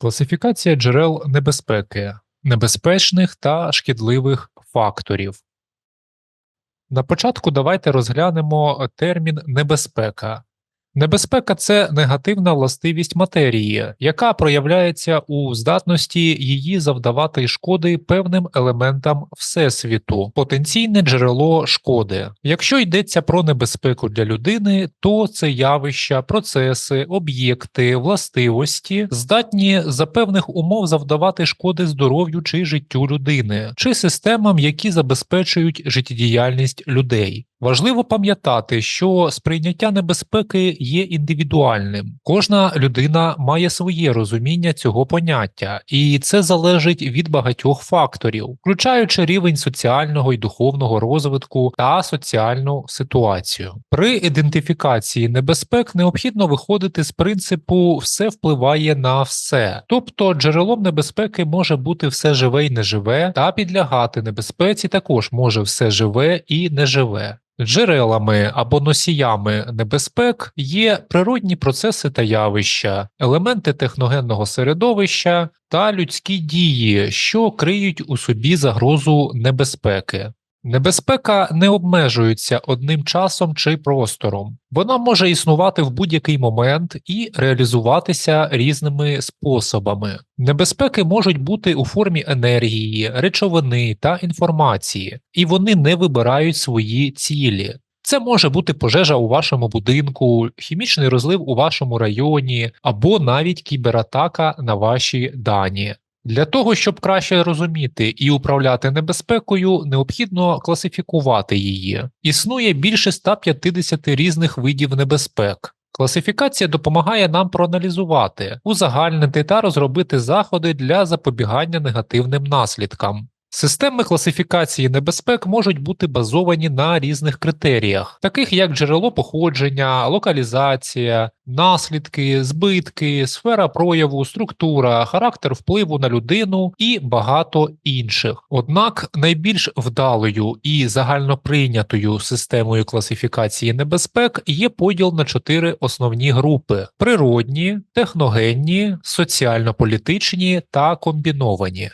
Класифікація джерел небезпеки, небезпечних та шкідливих факторів. На початку давайте розглянемо термін небезпека. Небезпека це негативна властивість матерії, яка проявляється у здатності її завдавати шкоди певним елементам всесвіту, потенційне джерело шкоди. Якщо йдеться про небезпеку для людини, то це явища, процеси, об'єкти, властивості здатні за певних умов завдавати шкоди здоров'ю чи життю людини, чи системам, які забезпечують життєдіяльність людей. Важливо пам'ятати, що сприйняття небезпеки є індивідуальним. Кожна людина має своє розуміння цього поняття, і це залежить від багатьох факторів, включаючи рівень соціального і духовного розвитку та соціальну ситуацію. При ідентифікації небезпек необхідно виходити з принципу все впливає на все, тобто джерелом небезпеки може бути все живе і неживе, та підлягати небезпеці також може все живе і неживе. Джерелами або носіями небезпек є природні процеси та явища, елементи техногенного середовища та людські дії, що криють у собі загрозу небезпеки. Небезпека не обмежується одним часом чи простором, вона може існувати в будь-який момент і реалізуватися різними способами. Небезпеки можуть бути у формі енергії, речовини та інформації, і вони не вибирають свої цілі. Це може бути пожежа у вашому будинку, хімічний розлив у вашому районі або навіть кібератака на ваші дані. Для того, щоб краще розуміти і управляти небезпекою, необхідно класифікувати її. Існує більше 150 різних видів небезпек. Класифікація допомагає нам проаналізувати, узагальнити та розробити заходи для запобігання негативним наслідкам. Системи класифікації небезпек можуть бути базовані на різних критеріях, таких як джерело походження, локалізація, наслідки, збитки, сфера прояву, структура, характер впливу на людину і багато інших. Однак найбільш вдалою і загальноприйнятою системою класифікації небезпек є поділ на чотири основні групи: природні, техногенні, соціально-політичні та комбіновані.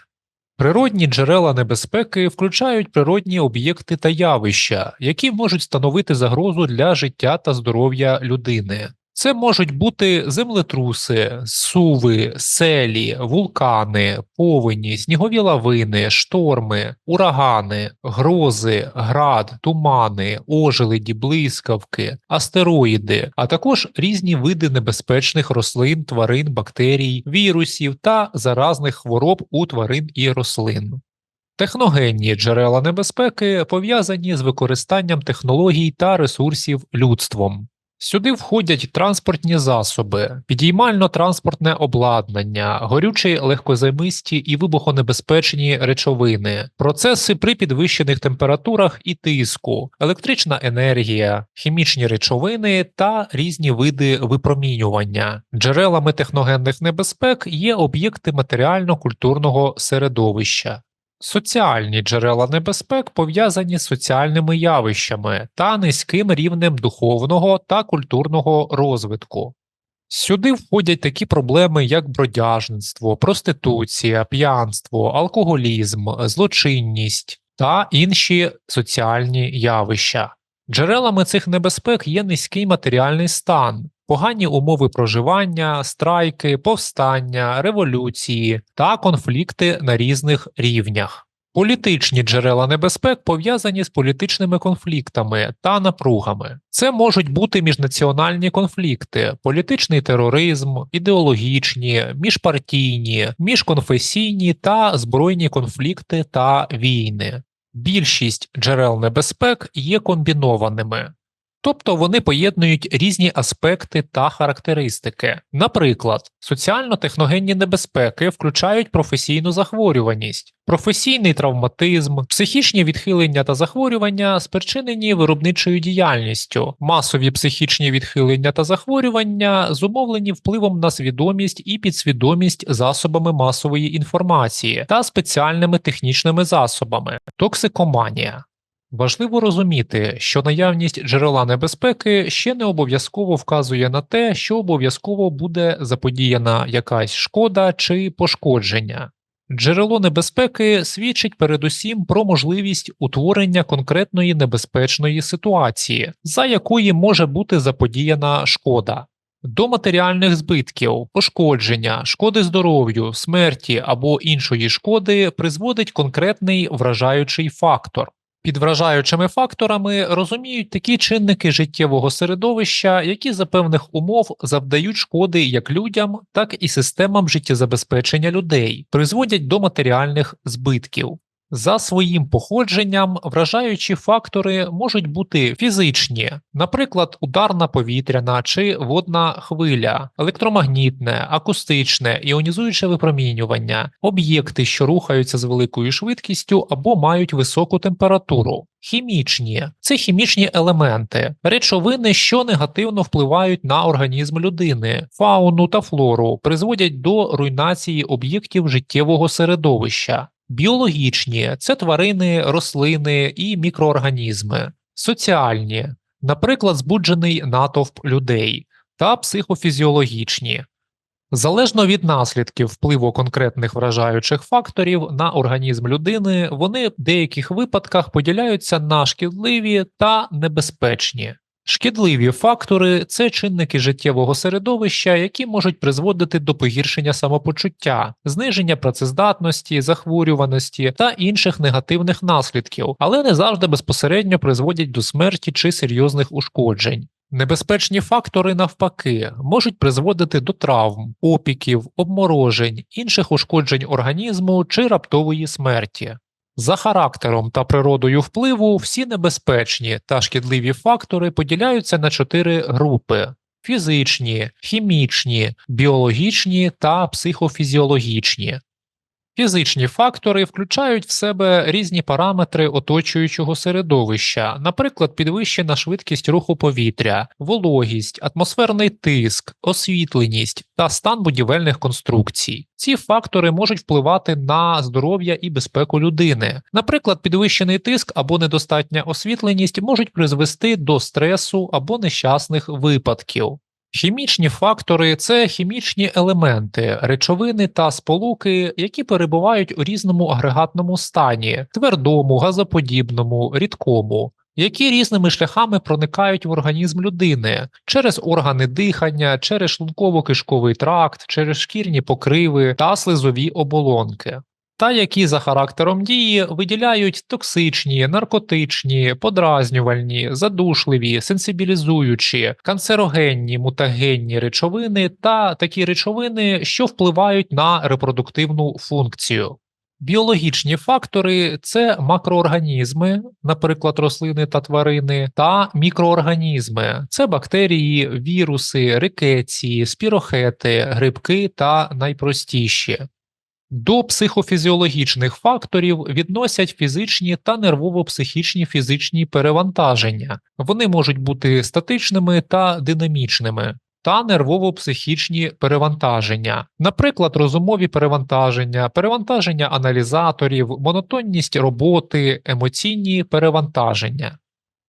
Природні джерела небезпеки включають природні об'єкти та явища, які можуть становити загрозу для життя та здоров'я людини. Це можуть бути землетруси, суви, селі, вулкани, повені, снігові лавини, шторми, урагани, грози, град, тумани, ожеледі, блискавки, астероїди, а також різні види небезпечних рослин, тварин, бактерій, вірусів та заразних хвороб у тварин і рослин. Техногенні джерела небезпеки пов'язані з використанням технологій та ресурсів людством. Сюди входять транспортні засоби, підіймально-транспортне обладнання, горючі легкозаймисті і вибухонебезпечні речовини, процеси при підвищених температурах і тиску, електрична енергія, хімічні речовини та різні види випромінювання. Джерелами техногенних небезпек є об'єкти матеріально-культурного середовища. Соціальні джерела небезпек пов'язані з соціальними явищами та низьким рівнем духовного та культурного розвитку. Сюди входять такі проблеми, як бродяжництво, проституція, п'янство, алкоголізм, злочинність та інші соціальні явища. Джерелами цих небезпек є низький матеріальний стан, погані умови проживання, страйки, повстання, революції та конфлікти на різних рівнях. Політичні джерела небезпек пов'язані з політичними конфліктами та напругами. Це можуть бути міжнаціональні конфлікти, політичний тероризм, ідеологічні, міжпартійні, міжконфесійні та збройні конфлікти та війни. Більшість джерел небезпек є комбінованими. Тобто вони поєднують різні аспекти та характеристики. Наприклад, соціально-техногенні небезпеки включають професійну захворюваність, професійний травматизм, психічні відхилення та захворювання, спричинені виробничою діяльністю, масові психічні відхилення та захворювання, зумовлені впливом на свідомість і підсвідомість засобами масової інформації та спеціальними технічними засобами, токсикоманія. Важливо розуміти, що наявність джерела небезпеки ще не обов'язково вказує на те, що обов'язково буде заподіяна якась шкода чи пошкодження. Джерело небезпеки свідчить передусім про можливість утворення конкретної небезпечної ситуації, за якої може бути заподіяна шкода. До матеріальних збитків, пошкодження, шкоди здоров'ю, смерті або іншої шкоди призводить конкретний вражаючий фактор. Під вражаючими факторами розуміють такі чинники життєвого середовища, які за певних умов завдають шкоди як людям, так і системам життєзабезпечення людей, призводять до матеріальних збитків. За своїм походженням вражаючі фактори можуть бути фізичні, наприклад, ударна повітряна чи водна хвиля, електромагнітне, акустичне, іонізуюче випромінювання, об'єкти, що рухаються з великою швидкістю або мають високу температуру. Хімічні це хімічні елементи, речовини, що негативно впливають на організм людини, фауну та флору, призводять до руйнації об'єктів життєвого середовища. Біологічні це тварини, рослини і мікроорганізми, соціальні, наприклад, збуджений натовп людей, та психофізіологічні. Залежно від наслідків впливу конкретних вражаючих факторів на організм людини, вони в деяких випадках поділяються на шкідливі та небезпечні. Шкідливі фактори це чинники життєвого середовища, які можуть призводити до погіршення самопочуття, зниження працездатності, захворюваності та інших негативних наслідків, але не завжди безпосередньо призводять до смерті чи серйозних ушкоджень. Небезпечні фактори, навпаки, можуть призводити до травм, опіків, обморожень, інших ушкоджень організму чи раптової смерті. За характером та природою впливу всі небезпечні та шкідливі фактори поділяються на чотири групи: фізичні, хімічні, біологічні та психофізіологічні. Фізичні фактори включають в себе різні параметри оточуючого середовища, наприклад, підвищена швидкість руху повітря, вологість, атмосферний тиск, освітленість та стан будівельних конструкцій. Ці фактори можуть впливати на здоров'я і безпеку людини. Наприклад, підвищений тиск або недостатня освітленість можуть призвести до стресу або нещасних випадків. Хімічні фактори це хімічні елементи, речовини та сполуки, які перебувають у різному агрегатному стані, твердому, газоподібному, рідкому, які різними шляхами проникають в організм людини через органи дихання, через шлунково-кишковий тракт, через шкірні покриви та слизові оболонки та які за характером дії виділяють токсичні, наркотичні, подразнювальні, задушливі, сенсибілізуючі, канцерогенні, мутагенні речовини та такі речовини, що впливають на репродуктивну функцію. Біологічні фактори це макроорганізми, наприклад, рослини та тварини, та мікроорганізми це бактерії, віруси, рикеції, спірохети, грибки та найпростіші. До психофізіологічних факторів відносять фізичні та нервово-психічні фізичні перевантаження. Вони можуть бути статичними та динамічними, та нервово-психічні перевантаження, наприклад, розумові перевантаження, перевантаження аналізаторів, монотонність роботи, емоційні перевантаження.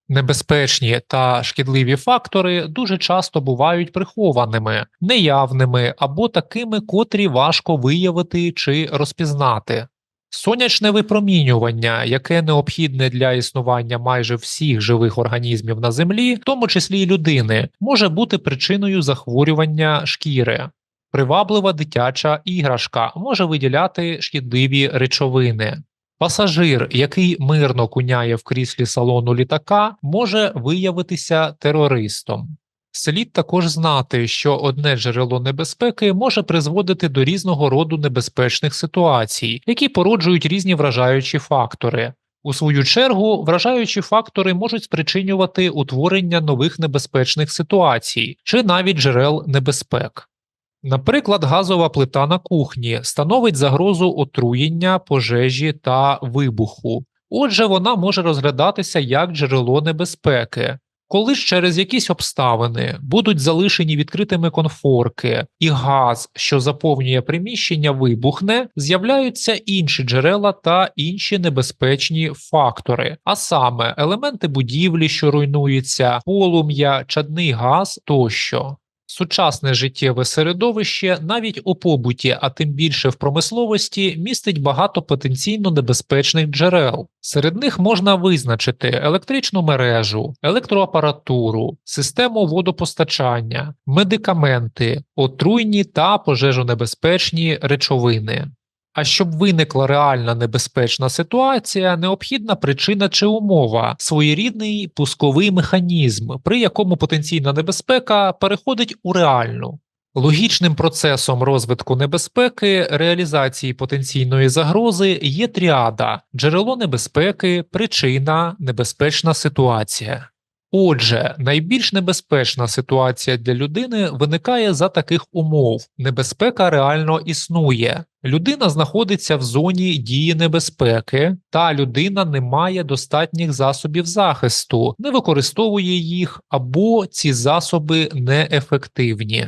Небезпечні та шкідливі фактори дуже часто бувають прихованими, неявними або такими, котрі важко виявити чи розпізнати. Сонячне випромінювання, яке необхідне для існування майже всіх живих організмів на Землі, в тому числі й людини, може бути причиною захворювання шкіри. Приваблива дитяча іграшка може виділяти шкідливі речовини. Пасажир, який мирно куняє в кріслі салону літака, може виявитися терористом. Слід також знати, що одне джерело небезпеки може призводити до різного роду небезпечних ситуацій, які породжують різні вражаючі фактори. У свою чергу, вражаючі фактори можуть спричинювати утворення нових небезпечних ситуацій чи навіть джерел небезпек. Наприклад, газова плита на кухні становить загрозу отруєння, пожежі та вибуху. Отже, вона може розглядатися як джерело небезпеки. Коли ж через якісь обставини будуть залишені відкритими конфорки, і газ, що заповнює приміщення, вибухне, з'являються інші джерела та інші небезпечні фактори, а саме елементи будівлі, що руйнуються, полум'я, чадний газ тощо. Сучасне життєве середовище навіть у побуті, а тим більше в промисловості, містить багато потенційно небезпечних джерел. Серед них можна визначити електричну мережу, електроапаратуру, систему водопостачання, медикаменти, отруйні та пожежонебезпечні речовини. А щоб виникла реальна небезпечна ситуація, необхідна причина чи умова своєрідний пусковий механізм, при якому потенційна небезпека переходить у реальну. Логічним процесом розвитку небезпеки, реалізації потенційної загрози є тріада джерело небезпеки, причина, небезпечна ситуація. Отже, найбільш небезпечна ситуація для людини виникає за таких умов: небезпека реально існує. Людина знаходиться в зоні дії небезпеки, та людина не має достатніх засобів захисту, не використовує їх або ці засоби неефективні.